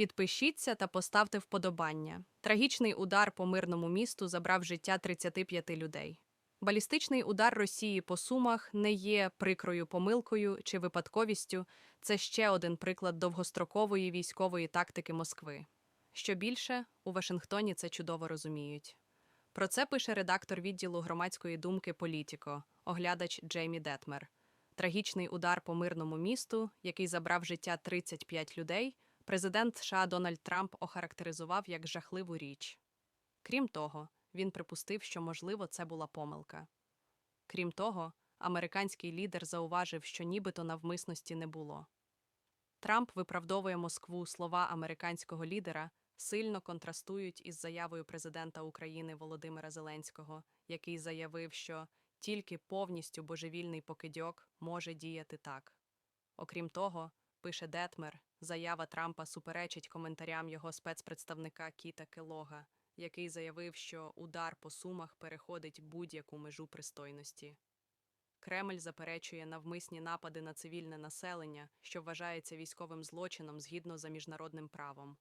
Підпишіться та поставте вподобання. Трагічний удар по мирному місту забрав життя 35 людей. Балістичний удар Росії по Сумах не є прикрою помилкою чи випадковістю. Це ще один приклад довгострокової військової тактики Москви. Що більше, у Вашингтоні це чудово розуміють. Про це пише редактор відділу громадської думки Політіко, оглядач Джеймі Детмер. Трагічний удар по мирному місту, який забрав життя 35 людей, президент США Дональд Трамп охарактеризував як жахливу річ. Крім того, він припустив, що, можливо, це була помилка. Крім того, американський лідер зауважив, що нібито навмисності не було. Трамп виправдовує Москву слова американського лідера сильно контрастують із заявою президента України Володимира Зеленського, який заявив, що тільки повністю божевільний покидьок може діяти так. Окрім того, пише Детмер, заява Трампа суперечить коментарям його спецпредставника Кіта Келога, який заявив, що удар по сумах переходить будь-яку межу пристойності. Кремль заперечує навмисні напади на цивільне населення, що вважається військовим злочином згідно за міжнародним правом.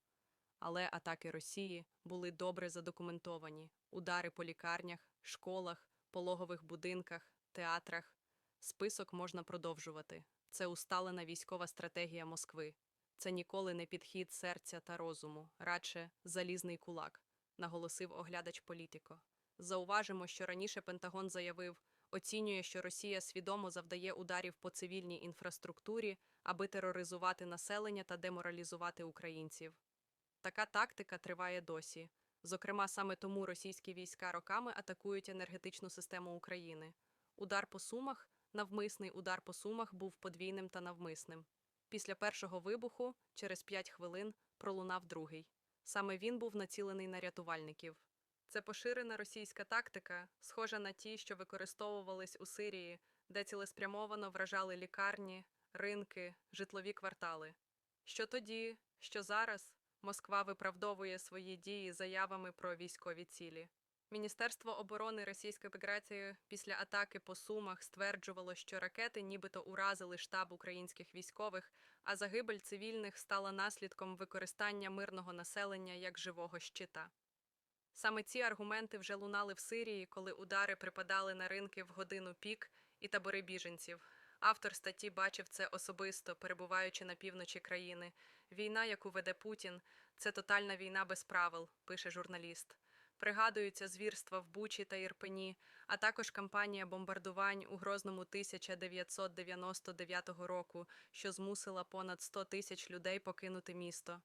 Але атаки Росії були добре задокументовані: удари по лікарнях, школах, пологових будинках, театрах. Список можна продовжувати. Це усталена військова стратегія Москви. Це ніколи не підхід серця та розуму, радше залізний кулак, наголосив оглядач Політико. Зауважимо, що раніше Пентагон заявив, оцінює, що Росія свідомо завдає ударів по цивільній інфраструктурі, аби тероризувати населення та деморалізувати українців. Така тактика триває досі. Зокрема, саме тому російські війська роками атакують енергетичну систему України. Удар по сумах, навмисний удар по сумах був подвійним та навмисним. Після першого вибуху, через п'ять хвилин, пролунав другий. Саме він був націлений на рятувальників. Це поширена російська тактика, схожа на ті, що використовувались у Сирії, де цілеспрямовано вражали лікарні, ринки, житлові квартали. Що тоді, що зараз, Москва виправдовує свої дії заявами про військові цілі. Міністерство оборони Російської Федерації після атаки по Сумах стверджувало, що ракети нібито уразили штаб українських військових, а загибель цивільних стала наслідком використання мирного населення як живого щита. Саме ці аргументи вже лунали в Сирії, коли удари припадали на ринки в годину пік і табори біженців. Автор статті бачив це особисто, перебуваючи на півночі країни. Війна, яку веде Путін, це тотальна війна без правил, пише журналіст. Пригадуються звірства в Бучі та Ірпені, а також кампанія бомбардувань у Грозному 1999 року, що змусила понад 100 тисяч людей покинути місто.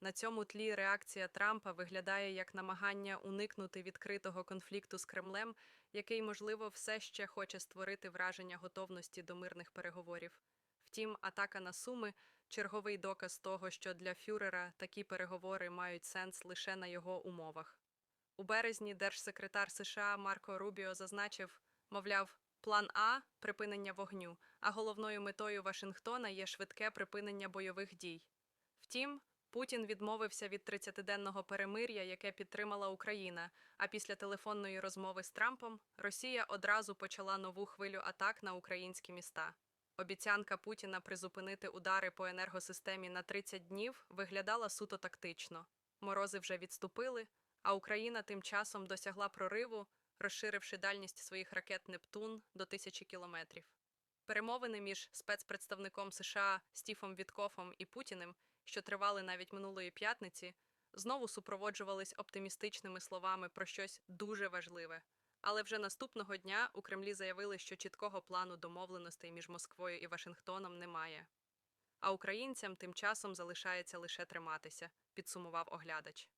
На цьому тлі реакція Трампа виглядає як намагання уникнути відкритого конфлікту з Кремлем, який, можливо, все ще хоче створити враження готовності до мирних переговорів. Втім, атака на Суми черговий доказ того, що для Фюрера такі переговори мають сенс лише на його умовах. У березні держсекретар США Марко Рубіо зазначив, мовляв, план А припинення вогню, а головною метою Вашингтона є швидке припинення бойових дій. Втім, Путін відмовився від 30-денного перемир'я, яке підтримала Україна. А після телефонної розмови з Трампом Росія одразу почала нову хвилю атак на українські міста. Обіцянка Путіна призупинити удари по енергосистемі на 30 днів виглядала суто тактично. Морози вже відступили, а Україна тим часом досягла прориву, розширивши дальність своїх ракет Нептун до тисячі кілометрів. Перемовини між спецпредставником США Стіфом Віткофом і Путіним, що тривали навіть минулої п'ятниці, знову супроводжувались оптимістичними словами про щось дуже важливе. Але вже наступного дня у Кремлі заявили, що чіткого плану домовленостей між Москвою і Вашингтоном немає. А українцям тим часом залишається лише триматися, підсумував оглядач.